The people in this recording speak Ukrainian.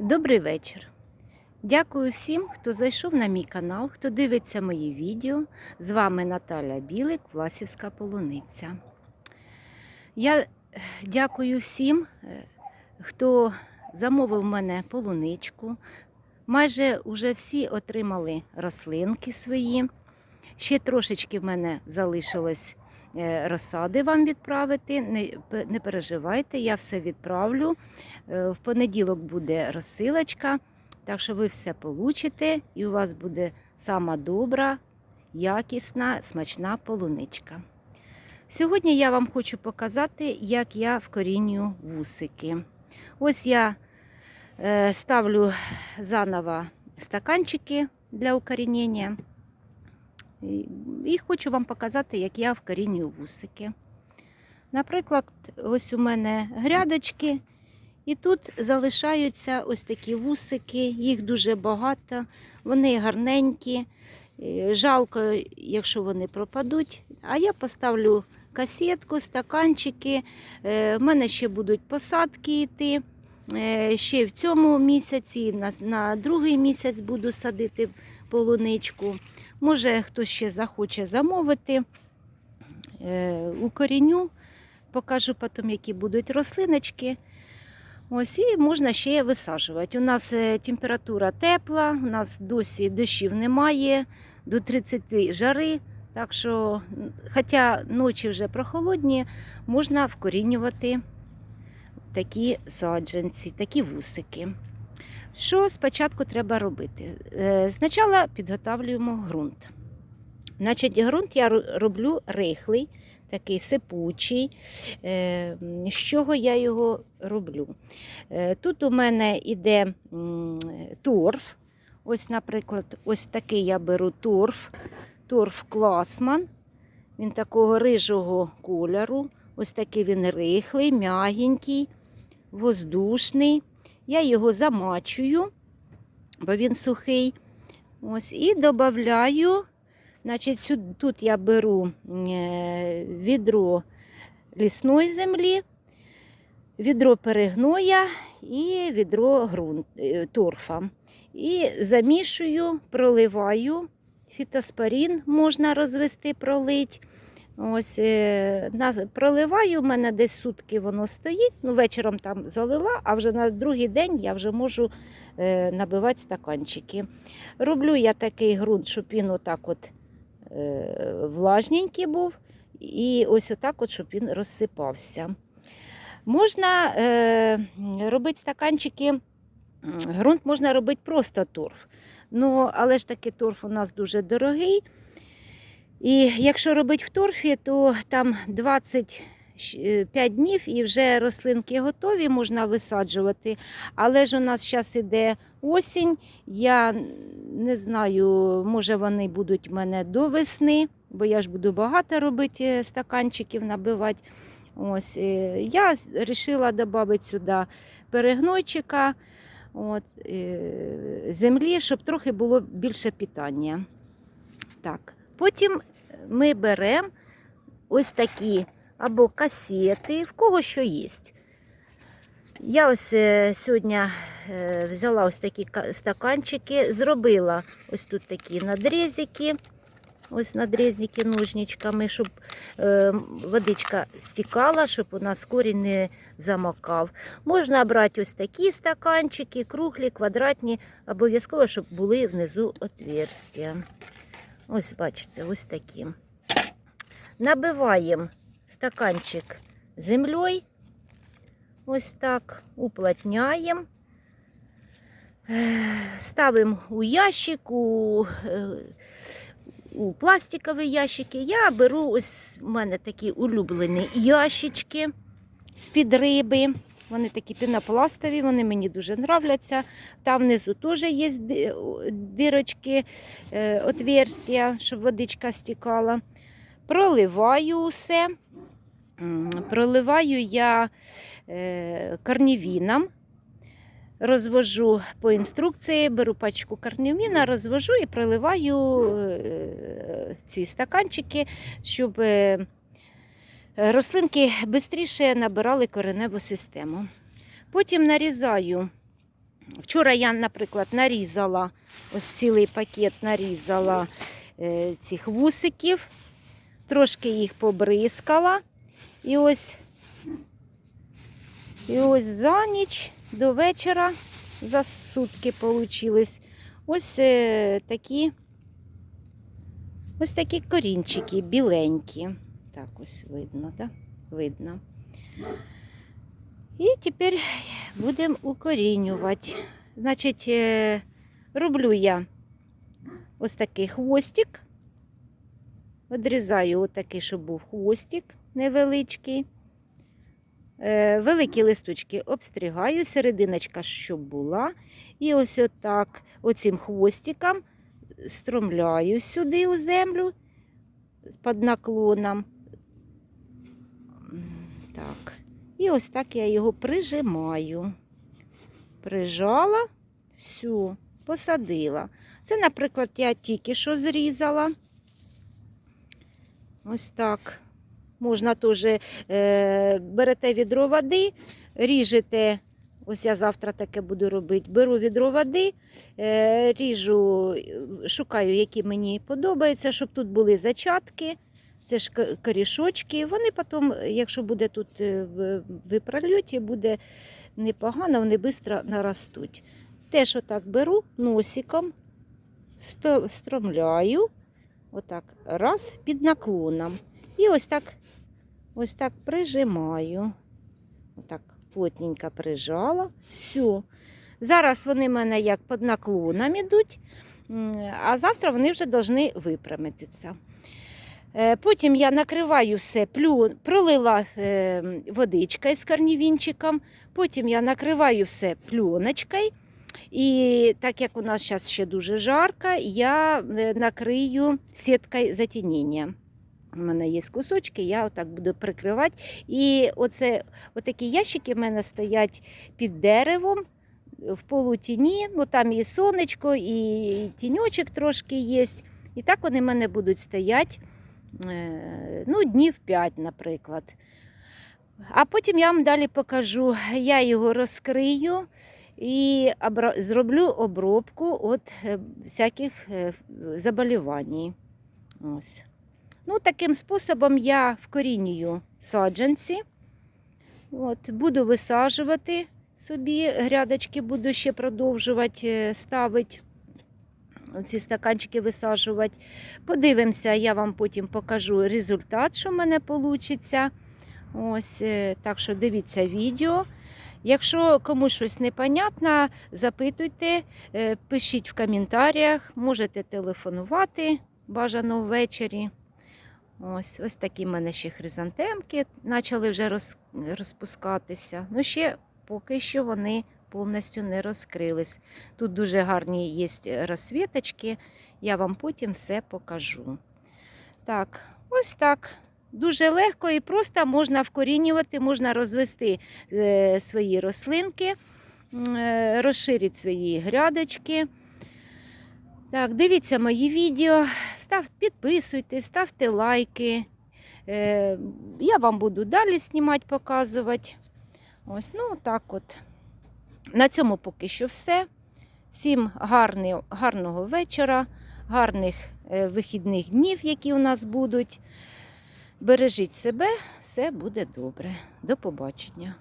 Добрий вечір. Дякую всім, хто зайшов на мій канал, хто дивиться мої відео. З вами Наталя Білик, Власівська полуниця. Я е, дякую всім, е, хто замовив мене полуничку. Майже вже всі отримали рослинки свої. Ще трошечки в мене залишилось розсади вам відправити. Не, не переживайте, я все відправлю. Е, В понеділок буде розсилочка, так що ви все получите, і у вас буде сама добра, якісна, смачна полуничка. Сьогодні я вам хочу показати, як я вкорінюю вусики. Ось я е, ставлю заново стаканчики для укорінення. І- хочу вам показати, як я вкорінюю вусики. Наприклад, ось у мене грядочки, і тут залишаються ось такі вусики, їх дуже багато, вони гарненькі. Е, Жалко, якщо вони пропадуть. А я поставлю касетку, стаканчики. Е, В мене ще будуть посадки йти. Е, Ще в цьому місяці, на другий місяць буду садити полуничку. Може, хтось ще захоче замовити. Е, Укоріню, покажу потім, які будуть рослиночки. Ось і можна ще висаджувати. У нас е, температура тепла, у нас досі дощів немає, до 30 жари. Так що, хоча ночі вже прохолодні, можна вкорінювати такі саджанці, такі вусики. Що спочатку треба робити? Е, Спочатку підготовлюємо ґрунт. Значить, ґрунт я роблю рихлий, такий сипучий. Е, З чого я його роблю? Е, Тут у мене йде торф. Ось, наприклад, ось такий я беру торф. Торф Класман. Він такого рижого кольору. Ось такий він рихлий, м'ягенький, воздушний. Я його замачую, бо він сухий. Ось, і додаю, значить, тут я беру е, відро лісної землі, відро перегноя і відро ґрунт, е, торфа. І замішую, проливаю. Фітоспорін можна розвести, пролить. Ось, е, проливаю, у мене десь сутки воно стоїть. Ну, вечором там залила, а вже на другий день я вже можу е, набивати стаканчики. Роблю я такий ґрунт, щоб він отак от е, влажненький був. І ось отак, от, щоб він розсипався. Можна е, робити стаканчики, ґрунт можна робити просто торф. Ну, але ж таки торф у нас дуже дорогий. І якщо робити в торфі, то там 25 днів і вже рослинки готові, можна висаджувати. Але ж у нас зараз іде осінь. Я не знаю, може вони будуть в мене до весни, бо я ж буду багато робити е, стаканчиків, набивати. Ось, е, я вирішила додати сюди перегнойчика, от, е, землі, щоб трохи було більше питання. Так. Потім ми беремо ось такі або касети, в кого що є. Я ось е, сьогодні е, взяла ось такі стаканчики, зробила ось тут такі надрізики, ось надрізники ножничками, щоб е, водичка стікала, щоб у нас корінь не замокав. Можна брати ось такі стаканчики, круглі, квадратні, обов'язково, щоб були внизу отверстия. Ось бачите, ось такі. Набиваємо стаканчик землею. Ось так, уплотняємо. Е, Ставимо у ящик, у, е, у пластикові ящики. Я беру ось у мене такі улюблені ящички з-під риби. Вони такі пінопластові, вони мені дуже нравляться. Там внизу теж є ди- дирочки, е, отверстия, щоб водичка стікала. Проливаю усе. М, Проливаю я е, корнівіном. Розвожу по інструкції, беру пачку корнівіна, розвожу і проливаю е, ці стаканчики, щоб рослинки швидше набирали кореневу систему. Потім нарізаю Вчора я, наприклад, нарізала ось цілий пакет нарізала е, цих вусиків, трошки їх побризкала. І ось, і ось за ніч до вечора за сутки получились ось е, такі ось такі корінчики біленькі. Так ось видно, так? Видно. І тепер будемо укорінювати. Значить, е, роблю я ось такий хвостик. Одрізаю отакий, щоб був хвостик невеличкий. Е, Великі листочки обстригаю, серединочка, щоб була. І ось отак, оцим хвостиком стромляю сюди у землю під наклоном. Так. І ось так я його прижимаю. Прижала, всю, посадила. Це, наприклад, я тільки що зрізала. Ось так. Можна теж е, берете відро води, ріжете. Ось я завтра таке буду робити. Беру відро води, е, ріжу, шукаю, які мені подобаються, щоб тут були зачатки. Це ж корішочки. Вони потім, якщо буде тут е, в прольоті, буде непогано, вони швидко наростуть. Теж отак беру носиком, стромляю, отак, раз під наклоном. І ось так, ось так прижимаю. Отак плотненько прижала. Все. Зараз вони в мене як під наклоном ідуть, а завтра вони вже повинні випрямитися. Е, Потім я накриваю все, плю, пролила е, водичкою з карнівінчиком, потім я накриваю все пленочкою. І так як у нас зараз ще дуже жарко, я е, накрию сіткою затінення. У мене є кусочки, я отак буду прикривати. І оце, отакі ящики в мене стоять під деревом в полутіні. Ну там і сонечко, і тіньочок трошки є. І так вони в мене будуть стояти е, ну, днів 5, наприклад. А потім я вам далі покажу. Я його розкрию і зроблю обробку від е, всяких е, заболівань. Ось. Ну, таким способом я вкорінюю саджанці. От, буду висаджувати собі, грядочки буду ще продовжувати е, ставити. Ці стаканчики висаджувати. Подивимося, я вам потім покажу результат, що в мене вийде. Ось, е, так що дивіться відео. Якщо комусь щось непонятно, запитуйте, е, пишіть в коментарях, можете телефонувати бажано ввечері. Ось, ось такі в мене ще хризантемки почали вже роз, розпускатися. Ну, ще поки що вони повністю не розкрились. Тут дуже гарні є розсвіточки, я вам потім все покажу. Так, ось так. Дуже легко і просто можна вкорінювати, можна розвести е, свої рослинки, е, розширити свої грядочки. Так, дивіться мої відео, став, підписуйтесь, ставте лайки. Е, я вам буду далі знімати, показувати. Ось, ну так от. На цьому поки що все. Всім гарний, гарного вечора, гарних е, вихідних днів, які у нас будуть. Бережіть себе, все буде добре. До побачення.